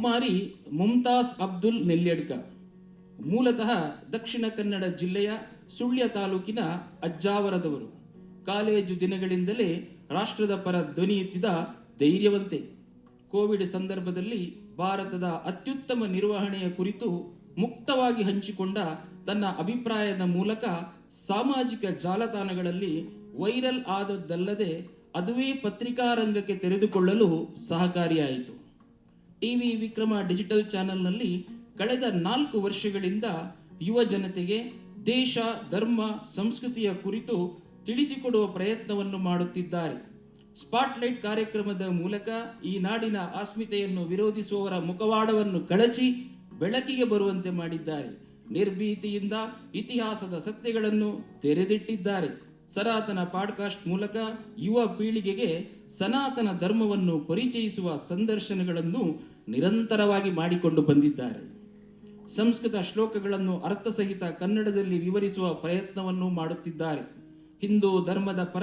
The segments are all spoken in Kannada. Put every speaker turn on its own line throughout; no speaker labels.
ಕುಮಾರಿ ಮುಮ್ತಾಜ್ ಅಬ್ದುಲ್ ನೆಲ್ಯಡ್ಕ, ಮೂಲತಃ ದಕ್ಷಿಣ ಕನ್ನಡ ಜಿಲ್ಲೆಯ ಸುಳ್ಯ ತಾಲೂಕಿನ ಅಜ್ಜಾವರದವರು. ಕಾಲೇಜು ದಿನಗಳಿಂದಲೇ ರಾಷ್ಟ್ರದ ಪರ ಧ್ವನಿಯುತ್ತಿದ ಧೈರ್ಯವಂತೆ. ಕೋವಿಡ್ ಸಂದರ್ಭದಲ್ಲಿ ಭಾರತದ ಅತ್ಯುತ್ತಮ ನಿರ್ವಹಣೆಯ ಕುರಿತು ಮುಕ್ತವಾಗಿ ಹಂಚಿಕೊಂಡ ತನ್ನ ಅಭಿಪ್ರಾಯದ ಮೂಲಕ ಸಾಮಾಜಿಕ ಜಾಲತಾಣಗಳಲ್ಲಿ ವೈರಲ್ ಆದದ್ದಲ್ಲದೆ ಅದುವೇ ಪತ್ರಿಕಾ ರಂಗಕ್ಕೆ ತೆರೆದುಕೊಳ್ಳಲು ಸಹಕಾರಿಯಾಯಿತು. ಟಿವಿ ವಿಕ್ರಮ ಡಿಜಿಟಲ್ ಚಾನೆಲ್ನಲ್ಲಿ ಕಳೆದ ನಾಲ್ಕು ವರ್ಷಗಳಿಂದ ಯುವ ಜನತೆಗೆ ದೇಶ, ಧರ್ಮ, ಸಂಸ್ಕೃತಿಯ ಕುರಿತು ತಿಳಿಸಿಕೊಡುವ ಪ್ರಯತ್ನವನ್ನು ಮಾಡುತ್ತಿದ್ದಾರೆ. ಸ್ಪಾಟ್ಲೈಟ್ ಕಾರ್ಯಕ್ರಮದ ಮೂಲಕ ಈ ನಾಡಿನ ಅಸ್ಮಿತೆಯನ್ನು ವಿರೋಧಿಸುವವರ ಮುಖವಾಡವನ್ನು ಕಳಚಿ ಬೆಳಕಿಗೆ ಬರುವಂತೆ ಮಾಡಿದ್ದಾರೆ. ನಿರ್ಭೀತಿಯಿಂದ ಇತಿಹಾಸದ ಸತ್ಯಗಳನ್ನು ತೆರೆದಿಟ್ಟಿದ್ದಾರೆ. ಸನಾತನ ಪಾಡ್ಕಾಸ್ಟ್ ಮೂಲಕ ಯುವ ಪೀಳಿಗೆಗೆ ಸನಾತನ ಧರ್ಮವನ್ನು ಪರಿಚಯಿಸುವ ಸಂದರ್ಶನಗಳನ್ನು ನಿರಂತರವಾಗಿ ಮಾಡಿಕೊಂಡು ಬಂದಿದ್ದಾರೆ. ಸಂಸ್ಕೃತ ಶ್ಲೋಕಗಳನ್ನು ಅರ್ಥಸಹಿತ ಕನ್ನಡದಲ್ಲಿ ವಿವರಿಸುವ ಪ್ರಯತ್ನವನ್ನು ಮಾಡುತ್ತಿದ್ದಾರೆ. ಹಿಂದೂ ಧರ್ಮದ ಪರ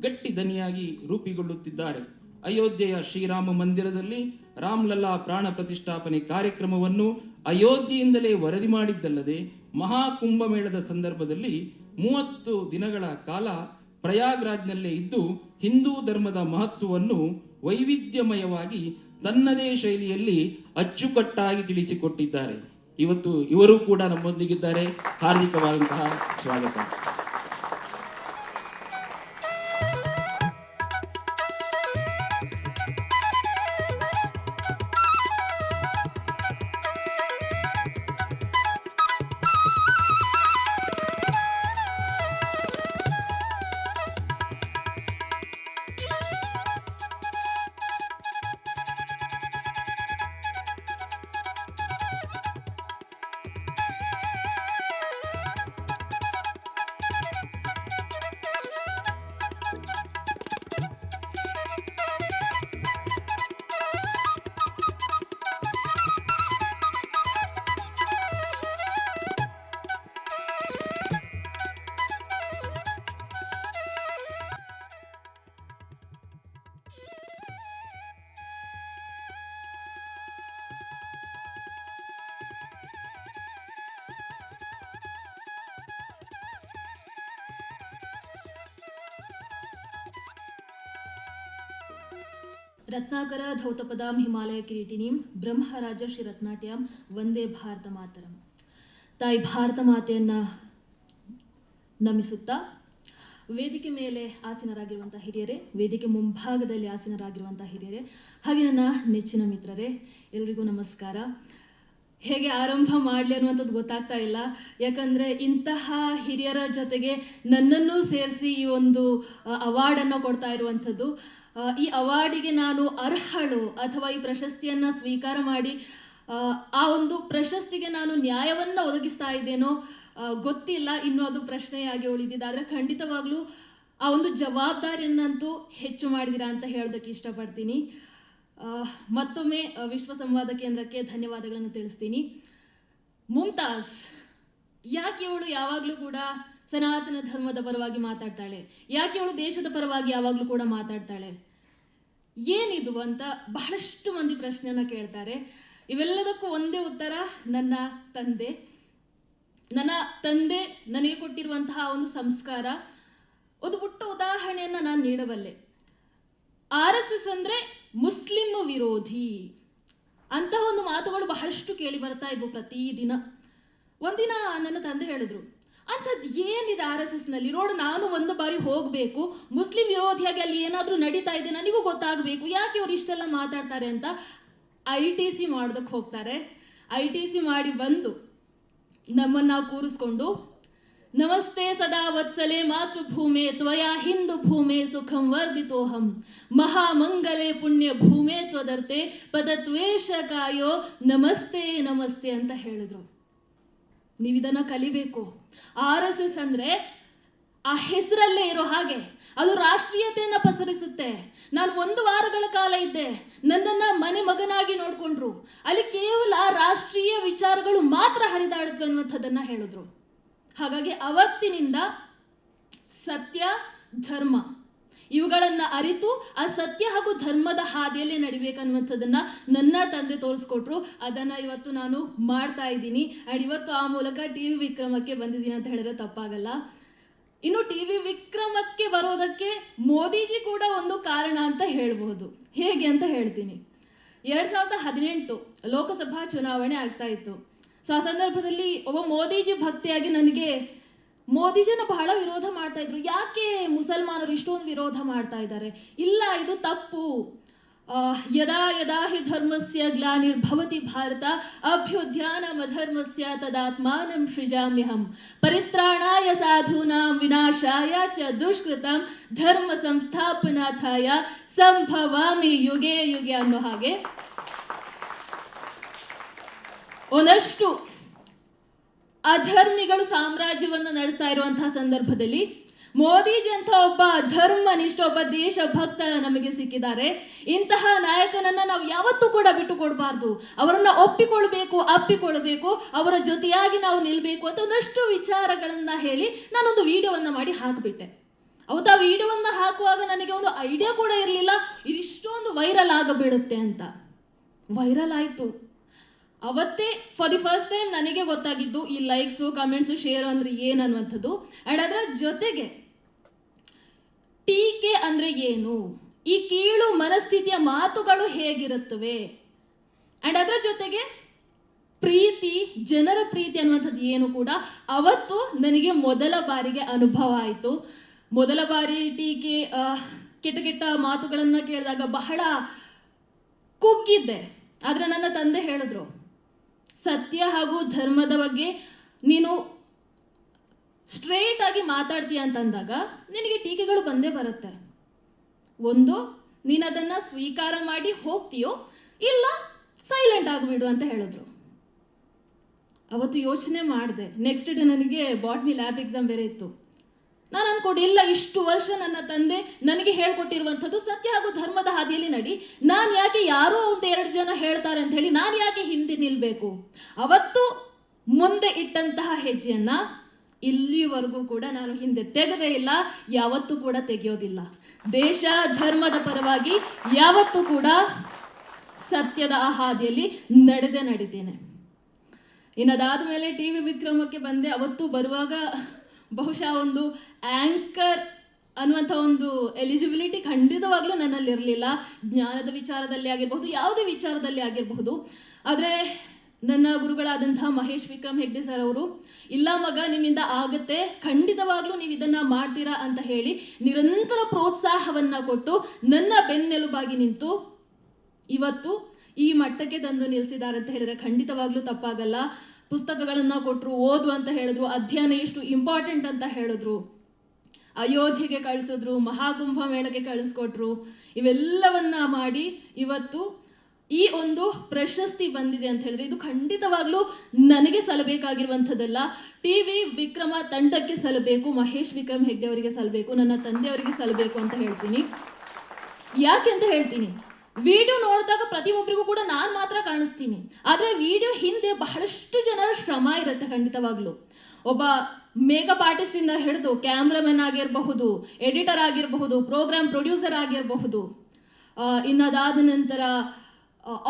ಗಟ್ಟಿ ದನಿಯಾಗಿ ರೂಪಿಗೊಳ್ಳುತ್ತಿದ್ದಾರೆ. ಅಯೋಧ್ಯೆಯ ಶ್ರೀರಾಮ ಮಂದಿರದಲ್ಲಿ ರಾಮ್ಲಲ್ಲಾ ಪ್ರಾಣ ಪ್ರತಿಷ್ಠಾಪನೆ ಕಾರ್ಯಕ್ರಮವನ್ನು ಅಯೋಧ್ಯೆಯಿಂದಲೇ ವರದಿ ಮಾಡಿದ್ದಲ್ಲದೆ ಮಹಾಕುಂಭಮೇಳದ ಸಂದರ್ಭದಲ್ಲಿ ಮೂವತ್ತು ದಿನಗಳ ಕಾಲ ಪ್ರಯಾಗ್ರಾಜ್ನಲ್ಲೇ ಇದ್ದು ಹಿಂದೂ ಧರ್ಮದ ಮಹತ್ವವನ್ನು ವೈವಿಧ್ಯಮಯವಾಗಿ ತನ್ನದೇ ಶೈಲಿಯಲ್ಲಿ ಅಚ್ಚುಕಟ್ಟಾಗಿ ತಿಳಿಸಿಕೊಟ್ಟಿದ್ದಾರೆ. ಇವತ್ತು ಇವರು ಕೂಡ ನಮ್ಮೊಂದಿಗಿದ್ದಾರೆ. ಹಾರ್ದಿಕವಾದಂತಹ ಸ್ವಾಗತ.
ರತ್ನಾಕರ ಧೌತಪದಾಂ ಹಿಮಾಲಯ ಕಿರೀಟಿನೀಂ ಬ್ರಹ್ಮರಾಜ ಶ್ರೀ ರತ್ನಾಟ್ಯಂ ವಂದೇ ಭಾರತ ಮಾತರಂ. ತಾಯಿ ಭಾರತ ಮಾತೆಯನ್ನು ನಮಿಸುತ್ತಾ ವೇದಿಕೆ ಮೇಲೆ ಆಸೀನರಾಗಿರುವಂಥ ಹಿರಿಯರೇ, ವೇದಿಕೆ ಮುಂಭಾಗದಲ್ಲಿ ಆಸೀನರಾಗಿರುವಂಥ ಹಿರಿಯರೇ, ಹಾಗೆ ನನ್ನ ನೆಚ್ಚಿನ ಮಿತ್ರರೇ, ಎಲ್ರಿಗೂ ನಮಸ್ಕಾರ. ಹೇಗೆ ಆರಂಭ ಮಾಡಲಿ ಅನ್ನುವಂಥದ್ದು ಗೊತ್ತಾಗ್ತಾ ಇಲ್ಲ. ಯಾಕಂದರೆ ಇಂತಹ ಹಿರಿಯರ ಜೊತೆಗೆ ನನ್ನನ್ನು ಸೇರಿಸಿ ಈ ಒಂದು ಅವಾರ್ಡನ್ನು ಕೊಡ್ತಾ ಇರುವಂಥದ್ದು. ಈ ಅವಾರ್ಡಿಗೆ ನಾನು ಅರ್ಹಳು ಅಥವಾ ಈ ಪ್ರಶಸ್ತಿಯನ್ನು ಸ್ವೀಕಾರ ಮಾಡಿ ಆ, ಒಂದು ಪ್ರಶಸ್ತಿಗೆ ನಾನು ನ್ಯಾಯವನ್ನು ಒದಗಿಸ್ತಾ ಇದ್ದೇನೋ ಗೊತ್ತಿಲ್ಲ ಇನ್ನು ಅದು ಪ್ರಶ್ನೆಯಾಗಿ ಉಳಿದಿದೆ. ಆದರೆ ಖಂಡಿತವಾಗ್ಲೂ ಆ ಒಂದು ಜವಾಬ್ದಾರಿಯನ್ನಂತೂ ಹೆಚ್ಚು ಮಾಡಿದಿರಾ ಅಂತ ಹೇಳೋದಕ್ಕೆ ಇಷ್ಟಪಡ್ತೀನಿ. ಮತ್ತೊಮ್ಮೆ ವಿಶ್ವ ಸಂವಾದ ಕೇಂದ್ರಕ್ಕೆ ಧನ್ಯವಾದಗಳನ್ನು ತಿಳಿಸ್ತೀನಿ. ಮುಮ್ತಾಜ್ ಯಾಕೆ ಇವಳು ಯಾವಾಗಲೂ ಕೂಡ ಸನಾತನ ಧರ್ಮದ ಪರವಾಗಿ ಮಾತಾಡ್ತಾಳೆ. ಯಾಕೆ ಅವಳು ದೇಶದ ಪರವಾಗಿ ಯಾವಾಗಲೂ ಕೂಡ ಮಾತಾಡ್ತಾಳೆ? ಏನಿದು ಅಂತ ಬಹಳಷ್ಟು ಮಂದಿ ಪ್ರಶ್ನೆಯನ್ನ ಕೇಳ್ತಾರೆ. ಇವೆಲ್ಲದಕ್ಕೂ ಒಂದೇ ಉತ್ತರ, ನನ್ನ ತಂದೆ. ನನ್ನ ತಂದೆ ನನಗೆ ಕೊಟ್ಟಿರುವಂತಹ ಒಂದು ಸಂಸ್ಕಾರ. ಒಂದು ಪುಟ್ಟ ಉದಾಹರಣೆಯನ್ನ ನಾನು ನೀಡಬಲ್ಲೆ. ಆರ್ ಎಸ್ ಎಸ್ ಅಂದ್ರೆ ಮುಸ್ಲಿಂ ವಿರೋಧಿ ಅಂತಹ ಒಂದು ಮಾತುಗಳು ಬಹಳಷ್ಟು ಕೇಳಿ ಬರ್ತಾ ಇದ್ವು ಪ್ರತಿದಿನ. ಒಂದಿನ ನನ್ನ ತಂದೆ ಹೇಳಿದ್ರು ಅಂಥದ್ದು ಏನಿದೆ ಆರ್ ಎಸ್ ಎಸ್ನಲ್ಲಿ? ನೋಡು, ನಾನು ಒಂದು ಬಾರಿ ಹೋಗಬೇಕು. ಮುಸ್ಲಿಂ ವಿರೋಧಿಯಾಗಿ ಅಲ್ಲಿ ಏನಾದರೂ ನಡೀತಾ ಇದೆ, ನನಗೂ ಗೊತ್ತಾಗಬೇಕು. ಯಾಕೆ ಇವ್ರು ಇಷ್ಟೆಲ್ಲ ಮಾತಾಡ್ತಾರೆ ಅಂತ? ಐ ಟಿ ಸಿ ಮಾಡೋದಕ್ಕೆ ಹೋಗ್ತಾರೆ. ಐ ಟಿ ಸಿ ಮಾಡಿ ಬಂದು ನಮ್ಮನ್ನು ನಾವು ಕೂರಿಸ್ಕೊಂಡು, ನಮಸ್ತೆ ಸದಾ ವತ್ಸಲೆ ಮಾತೃಭೂಮೆ ತ್ವಯಾ ಹಿಂದೂ ಭೂಮೆ ಸುಖಂ ವರ್ಧಿತೋಹಂ. ಮಹಾಮಂಗಲೆ ಪುಣ್ಯ ಭೂಮೆ ತ್ವದರ್ತೆ ಪದತ್ವೇಷ ಕಾಯೋ ನಮಸ್ತೆ ನಮಸ್ತೆ ಅಂತ ಹೇಳಿದ್ರು. ನೀವಿದನ್ನ ಕಲಿಬೇಕು. ಆರ್ ಎಸ್ ಎಸ್ ಅಂದರೆ ಆ ಹೆಸರಲ್ಲೇ ಇರೋ ಹಾಗೆ. ಅದು ರಾಷ್ಟ್ರೀಯತೆಯನ್ನು ಪಸರಿಸುತ್ತೆ. ನಾನು ಒಂದು ವಾರಗಳ ಕಾಲ ಇದ್ದೆ. ನನ್ನನ್ನು ಮನೆ ಮಗನಾಗಿ ನೋಡಿಕೊಂಡ್ರು. ಅಲ್ಲಿ ಕೇವಲ ರಾಷ್ಟ್ರೀಯ ವಿಚಾರಗಳು ಮಾತ್ರ ಹರಿದಾಡಿದ್ವು ಅನ್ನುವಂಥದ್ದನ್ನು ಹೇಳಿದ್ರು. ಹಾಗಾಗಿ ಅವತ್ತಿನಿಂದ ಸತ್ಯ, ಧರ್ಮ. ಇವುಗಳನ್ನ ಅರಿತು ಆ ಸತ್ಯ ಹಾಗೂ ಧರ್ಮದ ಹಾದಿಯಲ್ಲಿ ನಡಿಬೇಕನ್ನುವಂಥದ್ದನ್ನ ನನ್ನ ತಂದೆ ತೋರಿಸ್ಕೊಟ್ರು. ಅದನ್ನ ಇವತ್ತು ನಾನು ಮಾಡ್ತಾ ಇದ್ದೀನಿ. ಆ್ಯಂಡ್ ಇವತ್ತು ಆ ಮೂಲಕ ಟಿ ವಿ ವಿಕ್ರಮಕ್ಕೆ ಬಂದಿದ್ದೀನಿ ಅಂತ ಹೇಳಿದ್ರೆ ತಪ್ಪಾಗಲ್ಲ. ಇನ್ನು ಟಿ ವಿ ವಿಕ್ರಮಕ್ಕೆ ಬರೋದಕ್ಕೆ ಮೋದಿಜಿ ಕೂಡ ಒಂದು ಕಾರಣ ಅಂತ ಹೇಳ್ಬೋದು. ಹೇಗೆ ಅಂತ ಹೇಳ್ತೀನಿ. ಎರಡ್ ಸಾವಿರದ ಹದಿನೆಂಟು ಲೋಕಸಭಾ ಚುನಾವಣೆ ಆಗ್ತಾ ಇತ್ತು. ಸೊ ಆ ಸಂದರ್ಭದಲ್ಲಿ ಒಬ್ಬ ಮೋದಿಜಿ ಭಕ್ತಿಯಾಗಿ ನನಗೆ ಮೋದಿಜಿನ ಬಹಳ ವಿರೋಧ ಮಾಡ್ತಾ ಇದ್ರು. ಯಾಕೆ ಮುಸಲ್ಮಾನರು ಇಷ್ಟೊಂದು ವಿರೋಧ ಮಾಡ್ತಾ ಇದ್ದಾರೆ? ಇಲ್ಲ, ಇದು ತಪ್ಪು. ಯದಾ ಯದಾ ಹಿ ಧರ್ಮಸ್ಯ ಗ್ಲಾನಿರ್ಭವತಿ ಭಾರತ ಅಭ್ಯುದ್ಯಾನಮಧರ್ಮಸ್ಯ ತದಾತ್ಮಾನಂ ಸೃಜಾಮ್ಯಹಂ. ಪರಿತ್ರಾಣಾಯ ಸಾಧೂನಾಂ ವಿನಾಶಾಯ ಚ ದುಷ್ಕೃತಂ ಧರ್ಮ ಸಂಸ್ಥಾಪನಾಥಾಯ ಸಂಭವಾಮಿ ಯುಗೆ ಯುಗೆ ಅನ್ನೋ ಹಾಗೆ. ಒಂದಷ್ಟು ಅಧರ್ಮಿಗಳು ಸಾಮ್ರಾಜ್ಯವನ್ನು ನಡೆಸ್ತಾ ಇರುವಂತಹ ಸಂದರ್ಭದಲ್ಲಿ ಮೋದಿಜಿ ಅಂತ ಒಬ್ಬ ಧರ್ಮನಿಷ್ಠ ಒಬ್ಬ ದೇಶಭಕ್ತ ನಮಗೆ ಸಿಕ್ಕಿದ್ದಾರೆ. ಇಂತಹ ನಾಯಕನನ್ನ ನಾವು ಯಾವತ್ತೂ ಕೂಡ ಬಿಟ್ಟು ಕೊಡಬಾರ್ದು. ಅವರನ್ನ ಒಪ್ಪಿಕೊಳ್ಬೇಕು, ಅಪ್ಪಿಕೊಳ್ಬೇಕು, ಅವರ ಜೊತೆಯಾಗಿ ನಾವು ನಿಲ್ಬೇಕು ಅಂತ ಒಂದಷ್ಟು ವಿಚಾರಗಳನ್ನ ಹೇಳಿ ನಾನೊಂದು ವಿಡಿಯೋವನ್ನ ಮಾಡಿ ಹಾಕಿಬಿಟ್ಟೆ. ಅವತ್ತು ಆ ವಿಡಿಯೋವನ್ನ ಹಾಕುವಾಗ ನನಗೆ ಒಂದು ಐಡಿಯಾ ಕೂಡ ಇರಲಿಲ್ಲ. ಇದಿಷ್ಟೊಂದು ವೈರಲ್ ಆಗಬಿಡುತ್ತೆ ಅಂತ. ವೈರಲ್ ಆಯಿತು. ಅವತ್ತೇ ಫಾರ್ ದಿ ಫಸ್ಟ್ ಟೈಮ್ ನನಗೆ ಗೊತ್ತಾಗಿದ್ದು ಈ ಲೈಕ್ಸು ಕಮೆಂಟ್ಸು ಶೇರ್ ಅಂದ್ರೆ ಏನು ಅನ್ನುವಂಥದ್ದು. ಆ್ಯಂಡ್ ಅದರ ಜೊತೆಗೆ, ಟೀಕೆ ಅಂದ್ರೆ ಏನು? ಈ ಕೀಳು ಮನಸ್ಥಿತಿಯ ಮಾತುಗಳು ಹೇಗಿರುತ್ತವೆ? ಆ್ಯಂಡ್ ಅದರ ಜೊತೆಗೆ, ಪ್ರೀತಿ, ಜನರ ಪ್ರೀತಿ ಅನ್ನುವಂಥದ್ದು ಏನು ಕೂಡ ಅವತ್ತು ನನಗೆ ಮೊದಲ ಬಾರಿಗೆ ಅನುಭವ ಆಯಿತು. ಮೊದಲ ಬಾರಿ ಟೀಕೆ ಕೆಟ್ಟ ಕೆಟ್ಟ ಮಾತುಗಳನ್ನು ಕೇಳಿದಾಗ ಬಹಳ ಕುಗ್ಗಿದ್ದೆ. ಆದರೆ ನನ್ನ ತಂದೆ ಹೇಳಿದ್ರು ಸತ್ಯ ಹಾಗೂ ಧರ್ಮದ ಬಗ್ಗೆ ನೀನು ಸ್ಟ್ರೇಟ್ ಆಗಿ ಮಾತಾಡ್ತೀಯ ಅಂತಂದಾಗ ನಿನಗೆ ಟೀಕೆಗಳು ಬಂದೇ ಬರುತ್ತೆ. ಒಂದು, ನೀನು ಅದನ್ನು ಸ್ವೀಕಾರ ಮಾಡಿ ಹೋಗ್ತೀಯೋ ಇಲ್ಲ ಸೈಲೆಂಟ್ ಆಗಿಬಿಡು ಅಂತ ಹೇಳಿದ್ರು. ಅವತ್ತು ಯೋಚನೆ ಮಾಡಿದೆ. ನೆಕ್ಸ್ಟ್ ಡೇ ನನಗೆ ಬಾಟ್ನಿ ಲ್ಯಾಬ್ ಎಕ್ಸಾಮ್ ಬೇರೆ ಇತ್ತು. ನಾನು ಅನ್ಕೊಂಡು, ಇಲ್ಲ, ಇಷ್ಟು ವರ್ಷ ನನ್ನ ತಂದೆ ನನಗೆ ಹೇಳ್ಕೊಟ್ಟಿರುವಂಥದ್ದು ಸತ್ಯ ಹಾಗೂ ಧರ್ಮದ ಹಾದಿಯಲ್ಲಿ ನಡಿ. ನಾನು ಯಾಕೆ ಯಾರೋ ಒಂದು ಎರಡು ಜನ ಹೇಳ್ತಾರೆ ಅಂತ ಹೇಳಿ ನಾನು ಯಾಕೆ ಹಿಂದೆ ನಿಲ್ಬೇಕು? ಅವತ್ತು ಮುಂದೆ ಇಟ್ಟಂತಹ ಹೆಜ್ಜೆಯನ್ನ ಇಲ್ಲಿವರೆಗೂ ಕೂಡ ನಾನು ಹಿಂದೆ ತೆಗೆದೇ ಇಲ್ಲ, ಯಾವತ್ತೂ ಕೂಡ ತೆಗೆಯೋದಿಲ್ಲ. ದೇಶ, ಧರ್ಮದ ಪರವಾಗಿ ಯಾವತ್ತೂ ಕೂಡ ಸತ್ಯದ ಆ ಹಾದಿಯಲ್ಲಿ ನಡೆದೇ ನಡಿತೇನೆ ಇನ್ನದಾದ ಮೇಲೆ ಟಿ ವಿ ವಿಕ್ರಮಕ್ಕೆ ಬಂದೆ, ಅವತ್ತು ಬರುವಾಗ ಬಹುಶಃ ಒಂದು ಆಂಕರ್ ಅನ್ನುವಂಥ ಒಂದು ಎಲಿಜಿಬಿಲಿಟಿ ಖಂಡಿತವಾಗ್ಲೂ ನನ್ನಲ್ಲಿರಲಿಲ್ಲ. ಜ್ಞಾನದ ವಿಚಾರದಲ್ಲಿ ಆಗಿರಬಹುದು, ಯಾವುದೇ ವಿಚಾರದಲ್ಲಿ ಆಗಿರಬಹುದು. ಆದರೆ ನನ್ನ ಗುರುಗಳಾದಂತಹ ಮಹೇಶ್ ವಿಕ್ರಮ್ ಹೆಗ್ಡೆ ಸರ್ ಅವರು, ಇಲ್ಲ ಮಗ, ನಿಮ್ಮಿಂದ ಆಗುತ್ತೆ, ಖಂಡಿತವಾಗ್ಲೂ ನೀವು ಇದನ್ನ ಮಾಡ್ತೀರಾ ಅಂತ ಹೇಳಿ ನಿರಂತರ ಪ್ರೋತ್ಸಾಹವನ್ನ ಕೊಟ್ಟು ನನ್ನ ಬೆನ್ನೆಲುಬಾಗಿ ನಿಂತು ಇವತ್ತು ಈ ಮಟ್ಟಕ್ಕೆ ತಂದು ನಿಲ್ಲಿಸಿದ್ದಾರೆ ಅಂತ ಹೇಳಿದ್ರೆ ಖಂಡಿತವಾಗ್ಲೂ ತಪ್ಪಾಗಲ್ಲ. ಪುಸ್ತಕಗಳನ್ನ ಕೊಟ್ಟರು ಓದು ಅಂತ ಹೇಳಿದ್ರು, ಅಧ್ಯಯನ ಎಷ್ಟು ಇಂಪಾರ್ಟೆಂಟ್ ಅಂತ ಹೇಳಿದ್ರು. ಅಯೋಧ್ಯೆಗೆ ಕಳಿಸಿದ್ರು, ಮಹಾಕುಂಭ ಮೇಳಕ್ಕೆ ಕಳಿಸ್ಕೊಟ್ರು. ಇವೆಲ್ಲವನ್ನ ಮಾಡಿ ಇವತ್ತು ಈ ಒಂದು ಪ್ರಶಸ್ತಿ ಬಂದಿದೆ ಅಂತ ಹೇಳಿದ್ರೆ ಇದು ಖಂಡಿತವಾಗ್ಲೂ ನನಗೆ ಸಲ್ಲಬೇಕಾಗಿರುವಂಥದ್ದಲ್ಲ ಟಿ ವಿ ವಿಕ್ರಮ ತಂಡಕ್ಕೆ ಸಲ್ಲಬೇಕು ಮಹೇಶ್ ವಿಕ್ರಮ್ ಹೆಗ್ಡೆ ಅವರಿಗೆ ಸಲ್ಲಬೇಕು ನನ್ನ ತಂದೆಯವರಿಗೆ ಸಲ್ಲಬೇಕು ಅಂತ ಹೇಳ್ತೀನಿ. ಯಾಕೆ ಅಂತ ಹೇಳ್ತೀನಿ? ವಿಡಿಯೋ ನೋಡಿದಾಗ ಪ್ರತಿಯೊಬ್ಬರಿಗೂ ಕೂಡ ನಾನು ಮಾತ್ರ ಕಾಣಿಸ್ತೀನಿ. ಆದರೆ ವಿಡಿಯೋ ಹಿಂದೆ ಬಹಳಷ್ಟು ಜನರ ಶ್ರಮ ಇರುತ್ತೆ ಖಂಡಿತವಾಗ್ಲೂ. ಒಬ್ಬ ಮೇಕಪ್ ಆರ್ಟಿಸ್ಟ್ ಇಂದ ಹಿಡಿದು ಕ್ಯಾಮ್ರಾಮನ್ ಆಗಿರಬಹುದು ಎಡಿಟರ್ ಆಗಿರಬಹುದು ಪ್ರೋಗ್ರಾಮ್ ಪ್ರೊಡ್ಯೂಸರ್ ಆಗಿರಬಹುದು ಇನ್ನದಾದ ನಂತರ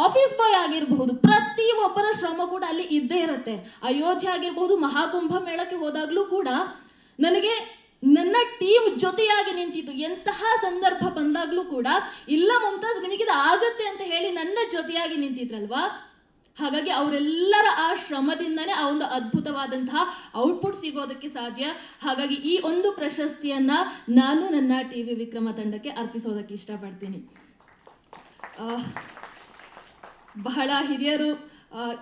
ಆಫೀಸ್ ಬಾಯ್ ಆಗಿರಬಹುದು ಪ್ರತಿ ಒಬ್ಬರ ಶ್ರಮ ಕೂಡ ಅಲ್ಲಿ ಇದ್ದೇ ಇರುತ್ತೆ. ಅಯೋಧ್ಯೆ ಆಗಿರಬಹುದು, ಮಹಾಕುಂಭ ಮೇಳಕ್ಕೆ ಹೋದಾಗಲೂ ಕೂಡ ನನಗೆ ಟೀಮ್ ಜೊತೆಯಾಗಿ ನಿಂತಿತ್ತು ಎಂತಹ ಸಂದರ್ಭ ಬಂದಾಗ್ಲೂ ಕೂಡ, ಇಲ್ಲ ಮುಮ್ತಾಜ್ ನಿಮಗಿದು ಆಗತ್ತೆ ಅಂತ ಹೇಳಿ ನನ್ನ ಜೊತೆಯಾಗಿ ನಿಂತಿದ್ರಲ್ವಾ? ಹಾಗಾಗಿ ಅವರೆಲ್ಲರ ಆ ಶ್ರಮದಿಂದನೇ ಆ ಒಂದು ಅದ್ಭುತವಾದಂತಹ ಔಟ್ಪುಟ್ ಸಿಗೋದಕ್ಕೆ ಸಾಧ್ಯ. ಹಾಗಾಗಿ ಈ ಒಂದು ಪ್ರಶಸ್ತಿಯನ್ನ ನಾನು ನನ್ನ ಟಿ ವಿ ವಿಕ್ರಮ ತಂಡಕ್ಕೆ ಅರ್ಪಿಸೋದಕ್ಕೆ ಇಷ್ಟಪಡ್ತೀನಿ. ಬಹಳ ಹಿರಿಯರು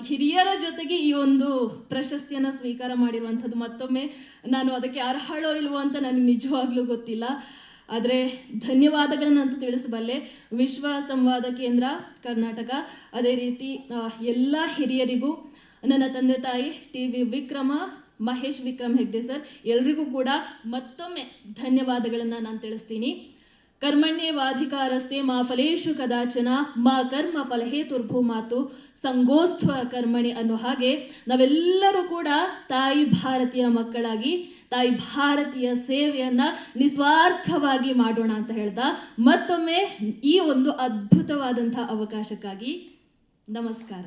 ಹಿರಿಯರ ಜೊತೆಗೆ ಈ ಒಂದು ಪ್ರಶಸ್ತಿಯನ್ನು ಸ್ವೀಕಾರ ಮಾಡಿರುವಂಥದ್ದು ಮತ್ತೊಮ್ಮೆ ನಾನು ಅದಕ್ಕೆ ಅರ್ಹಳೋ ಇಲ್ವೋ ಅಂತ ನನಗೆ ನಿಜವಾಗ್ಲೂ ಗೊತ್ತಿಲ್ಲ. ಆದರೆ ಧನ್ಯವಾದಗಳನ್ನಂತೂ ತಿಳಿಸಬಲ್ಲೆ. ವಿಶ್ವ ಸಂವಾದ ಕೇಂದ್ರ ಕರ್ನಾಟಕ. ಅದೇ ರೀತಿ ಎಲ್ಲ ಹಿರಿಯರಿಗೂ ನನ್ನ ತಂದೆ ತಾಯಿ T V Vikrama, Mahesh Vikram Hegde sir, ಎಲ್ರಿಗೂ ಕೂಡ ಮತ್ತೊಮ್ಮೆ ಧನ್ಯವಾದಗಳನ್ನು ನಾನು ತಿಳಿಸ್ತೀನಿ. ಕರ್ಮಣ್ಯೇವಾಧಿಕಾರಸ್ತೆ ಮಾ ಫಲೇಶು ಕದಾಚನ, ಮಾ ಕರ್ಮ ಫಲಹೇತುರ್ಭೂಮಾತು ಸಂಗೋಸ್ತ್ವ ಕರ್ಮಣಿ ಅನ್ನೋ ಹಾಗೆ ನಾವೆಲ್ಲರೂ ಕೂಡ ತಾಯಿ ಭಾರತೀಯ ಮಕ್ಕಳಾಗಿ, ತಾಯಿ ಭಾರತೀಯ ಸೇವೆಯನ್ನ ನಿಸ್ವಾರ್ಥವಾಗಿ ಮಾಡೋಣ ಅಂತ ಹೇಳ್ದ. ಮತ್ತೊಮ್ಮೆ ಈ ಒಂದು ಅದ್ಭುತವಾದಂಥ ಅವಕಾಶಕ್ಕಾಗಿ ನಮಸ್ಕಾರ.